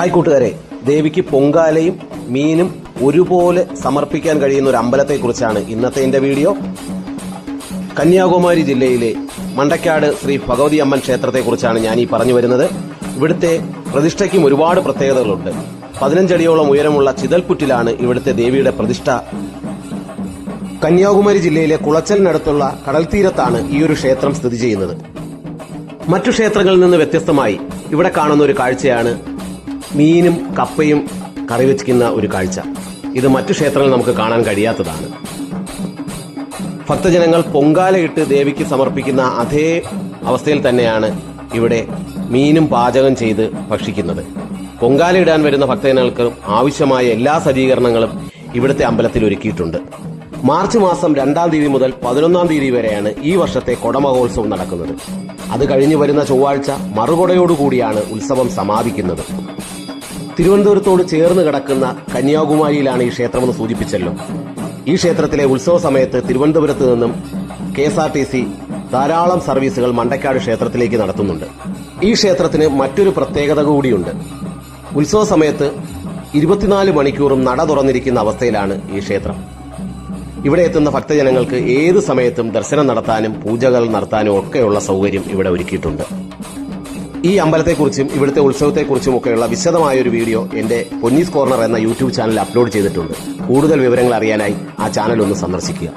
Hi കൂട്ടുകാരെ ദേവിക്ക് പൊങ്കാലയും മീനും ഒരുപോലെ സമർപ്പിക്കാൻ കഴിയുന്ന ഒരു അമ്പലത്തെക്കുറിച്ചാണ് ഇന്നത്തെ എന്റെ വീഡിയോ. കന്യാകുമാരി ജില്ലയിലെ മണ്ടക്കാട് ശ്രീ ഭഗവതി അമ്മൻ ക്ഷേത്രത്തെക്കുറിച്ചാണ് ഞാൻ ഈ പറഞ്ഞു വരുന്നത്. ഇവിടുത്തെ പ്രതിഷ്ഠയ്ക്കും ഒരുപാട് പ്രത്യേകതകളുണ്ട്. പതിനഞ്ചടിയോളം ഉയരമുള്ള ചിതൽപുറ്റിലാണ് ഇവിടുത്തെ ദേവിയുടെ പ്രതിഷ്ഠ. കന്യാകുമാരി ജില്ലയിലെ കുളച്ചലിനടുത്തുള്ള കടൽത്തീരത്താണ് ഈ ഒരു ക്ഷേത്രം സ്ഥിതി ചെയ്യുന്നത്. മറ്റു ക്ഷേത്രങ്ങളിൽ നിന്ന് വ്യത്യസ്തമായി ഇവിടെ കാണുന്ന ഒരു കാഴ്ചയാണ് മീനും കപ്പയും കറി വെച്ചിരിക്കുന്ന ഒരു കാഴ്ച. ഇത് മറ്റു ക്ഷേത്രങ്ങളിൽ നമുക്ക് കാണാൻ കഴിയാത്തതാണ്. ഭക്തജനങ്ങൾ പൊങ്കാലയിട്ട് ദേവിക്ക് സമർപ്പിക്കുന്ന അതേ അവസ്ഥയിൽ തന്നെയാണ് ഇവിടെ മീനും പാചകം ചെയ്ത് ഭക്ഷിക്കുന്നത്. പൊങ്കാല ഇടാൻ വരുന്ന ഭക്തജനങ്ങൾക്ക് ആവശ്യമായ എല്ലാ സജ്ജീകരണങ്ങളും ഇവിടുത്തെ അമ്പലത്തിൽ ഒരുക്കിയിട്ടുണ്ട്. മാർച്ച് മാസം രണ്ടാം തീയതി മുതൽ പതിനൊന്നാം തീയതി വരെയാണ് ഈ വർഷത്തെ കൊടമഹോത്സവം നടക്കുന്നത്. അത് കഴിഞ്ഞു വരുന്ന ചൊവ്വാഴ്ച മറുകൊടയോടുകൂടിയാണ് ഉത്സവം സമാപിക്കുന്നത്. തിരുവനന്തപുരത്തോട് ചേർന്ന് കിടക്കുന്ന കന്യാകുമാരിയിലാണ് ഈ ക്ഷേത്രമെന്ന് സൂചിപ്പിച്ചല്ലോ. ഈ ക്ഷേത്രത്തിലെ ഉത്സവ സമയത്ത് തിരുവനന്തപുരത്ത് നിന്നും K S R T C ധാരാളം സർവീസുകൾ മണ്ടക്കാട് ക്ഷേത്രത്തിലേക്ക് നടത്തുന്നുണ്ട്. ഈ ക്ഷേത്രത്തിന് മറ്റൊരു പ്രത്യേകത കൂടിയുണ്ട്. ഉത്സവ സമയത്ത് ഇരുപത്തിനാല് മണിക്കൂറും നട തുറന്നിരിക്കുന്ന അവസ്ഥയിലാണ് ഈ ക്ഷേത്രം. ഇവിടെ എത്തുന്ന ഭക്തജനങ്ങൾക്ക് ഏത് സമയത്തും ദർശനം നടത്താനും പൂജകൾ നടത്താനും ഒക്കെയുള്ള സൗകര്യം ഇവിടെ ഒരുക്കിയിട്ടുണ്ട്. ഈ അമ്പലത്തെക്കുറിച്ചും ഇവിടുത്തെ ഉത്സവത്തെക്കുറിച്ചും ഒക്കെയുള്ള വിശദമായ ഒരു വീഡിയോ എന്റെ പൊന്നീസ് കോർണർ എന്ന യൂട്യൂബ് ചാനൽ അപ്ലോഡ് ചെയ്തിട്ടുണ്ട്. കൂടുതൽ വിവരങ്ങൾ അറിയാനായി ആ ചാനൽ ഒന്ന് സന്ദർശിക്കുക.